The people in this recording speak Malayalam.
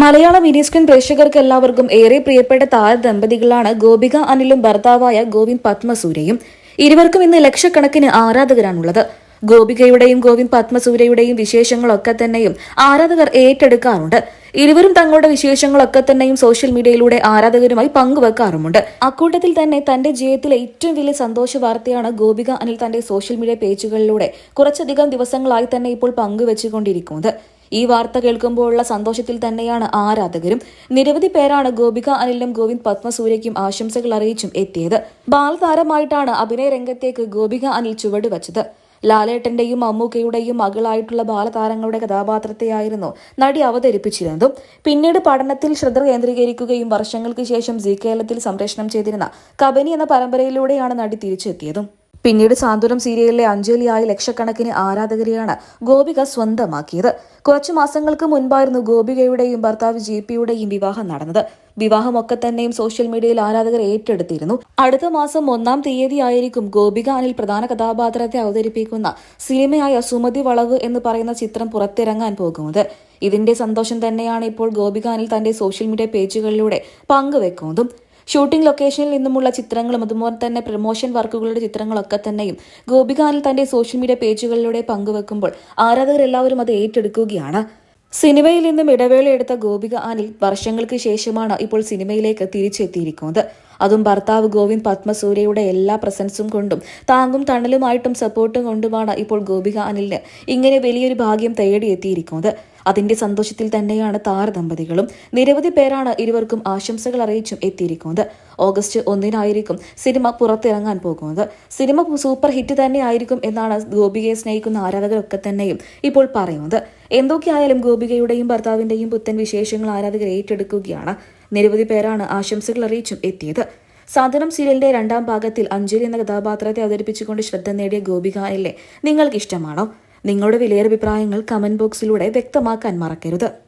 മലയാള മിനി സ്ക്രീൻ പ്രേക്ഷകർക്ക് എല്ലാവർക്കും ഏറെ പ്രിയപ്പെട്ട താര ദമ്പതികളാണ് ഗോപിക അനിലും ഭർത്താവായ ഗോവിന്ദ് പത്മസൂര്യയും. ഇരുവർക്കും ഇന്ന് ലക്ഷക്കണക്കിന് ആരാധകരാണുള്ളത്. ഗോപികയുടെയും ഗോവിന്ദ് പത്മസൂര്യയുടെയും വിശേഷങ്ങളൊക്കെ തന്നെയും ആരാധകർ ഏറ്റെടുക്കാറുണ്ട്. ഇരുവരും തങ്ങളുടെ വിശേഷങ്ങളൊക്കെ തന്നെയും സോഷ്യൽ മീഡിയയിലൂടെ ആരാധകരുമായി പങ്കുവെക്കാറുമുണ്ട്. അക്കൂട്ടത്തിൽ തന്നെ തന്റെ ജീവിതത്തിലെ ഏറ്റവും വലിയ സന്തോഷ വാർത്തയാണ് ഗോപിക അനിൽ തന്റെ സോഷ്യൽ മീഡിയ പേജുകളിലൂടെ കുറച്ചധികം ദിവസങ്ങളായി തന്നെ ഇപ്പോൾ പങ്കുവെച്ചുകൊണ്ടിരിക്കുന്നത്. ഈ വാർത്ത കേൾക്കുമ്പോഴുള്ള സന്തോഷത്തിൽ തന്നെയാണ് ആരാധകരും. നിരവധി പേരാണ് ഗോപിക അനിലും ഗോവിന്ദ് പത്മസൂര്യയ്ക്കും ആശംസകൾ അറിയിച്ചും എത്തിയത്. ബാലതാരമായിട്ടാണ് അഭിനയ രംഗത്തേക്ക് ഗോപിക അനിൽ ചുവടുവച്ചത് ലാലേട്ടന്റെയും അമ്മൂക്കയുടെയും മകളായിട്ടുള്ള ബാലതാരങ്ങളുടെ കഥാപാത്രത്തെയായിരുന്നു നടി അവതരിപ്പിച്ചിരുന്നതും. പിന്നീട് പഠനത്തിൽ ശ്രദ്ധ കേന്ദ്രീകരിക്കുകയും വർഷങ്ങൾക്ക് ശേഷം ജി കേരളത്തിൽ സംപ്രേഷണം ചെയ്തിരുന്ന കബനി എന്ന പരമ്പരയിലൂടെയാണ് നടി തിരിച്ചെത്തിയതും. പിന്നീട് സാന്ത്വനം സീരിയലിലെ അഞ്ജലിയായി ലക്ഷക്കണക്കിന് ആരാധകരെയാണ് ഗോപിക സ്വന്തമാക്കിയത്. കുറച്ചു മാസങ്ങൾക്ക് മുൻപായിരുന്നു ഗോപികയുടെയും ഭർത്താവ് ജെ പിയുടെയും വിവാഹം നടന്നത്. വിവാഹമൊക്കെ തന്നെയും സോഷ്യൽ മീഡിയയിൽ ആരാധകർ ഏറ്റെടുത്തിരുന്നു. അടുത്ത മാസം ഒന്നാം തീയതിയായിരിക്കും ഗോപിക അനിൽ പ്രധാന കഥാപാത്രത്തെ അവതരിപ്പിക്കുന്ന സിനിമയായ സുമതി വളവ് എന്ന് പറയുന്ന ചിത്രം പുറത്തിറങ്ങാൻ പോകുന്നത്. ഇതിന്റെ സന്തോഷം തന്നെയാണ് ഇപ്പോൾ ഗോപിക അനിൽ തന്റെ സോഷ്യൽ മീഡിയ പേജുകളിലൂടെ പങ്കുവെക്കുന്നതും. ഷൂട്ടിംഗ് ലൊക്കേഷനിൽ നിന്നുമുള്ള ചിത്രങ്ങളും അതുപോലെ തന്നെ പ്രൊമോഷൻ വർക്കുകളുടെ ചിത്രങ്ങളൊക്കെ തന്നെയും ഗോപികാനിൽ തന്റെ സോഷ്യൽ മീഡിയ പേജുകളിലൂടെ പങ്കുവെക്കുമ്പോൾ ആരാധകർ എല്ലാവരും അത് ഏറ്റെടുക്കുകയാണ്. സിനിമയിൽ നിന്നും ഇടവേള എടുത്ത ഗോപിക അനിൽ വർഷങ്ങൾക്ക് ശേഷമാണ് ഇപ്പോൾ സിനിമയിലേക്ക് തിരിച്ചെത്തിയിരിക്കുന്നത്. അതും ഭർത്താവ് ഗോവിന്ദ് പത്മസൂര്യയുടെ എല്ലാ പ്രസൻസും കൊണ്ടും താങ്ങും തണലുമായിട്ടും സപ്പോർട്ടും കൊണ്ടുമാണ് ഇപ്പോൾ ഗോപിക അനിലിന് ഇങ്ങനെ വലിയൊരു ഭാഗ്യം തേടിയെത്തിയിരിക്കുന്നത്. അതിന്റെ സന്തോഷത്തിൽ തന്നെയാണ് താരദമ്പതികളും നിരവധി പേരാണ് ഇരുവർക്കും ആശംസകൾ അറിയിച്ചും എത്തിയിരിക്കുന്നത്. ഓഗസ്റ്റ് ഒന്നിനായിരിക്കും സിനിമ പുറത്തിറങ്ങാൻ പോകുന്നത്. സിനിമ സൂപ്പർ ഹിറ്റ് തന്നെ ആയിരിക്കും എന്നാണ് ഗോപികയെ സ്നേഹിക്കുന്ന ആരാധകരൊക്കെ തന്നെയും ഇപ്പോൾ പറയുന്നത്. എന്തൊക്കെയായാലും ഗോപികയുടെയും ഭർത്താവിന്റെയും പുത്തൻ വിശേഷങ്ങൾ ആരാധകർ ഏറ്റെടുക്കുകയാണ്. നിരവധി പേരാണ് ആശംസകൾ അറിയിച്ചും എത്തിയത്. സാധനം സീരിയലിന്റെ രണ്ടാം ഭാഗത്തിൽ അഞ്ജലി എന്ന കഥാപാത്രത്തെ അവതരിപ്പിച്ചുകൊണ്ട് ശ്രദ്ധ നേടിയ ഗോപിക അല്ലേ? നിങ്ങൾക്ക് ഇഷ്ടമാണോ നിങ്ങളുടെ വിലയേറെ അഭിപ്രായങ്ങൾ കമന്റ് ബോക്സിലൂടെ വ്യക്തമാക്കാൻ മറക്കരുത്.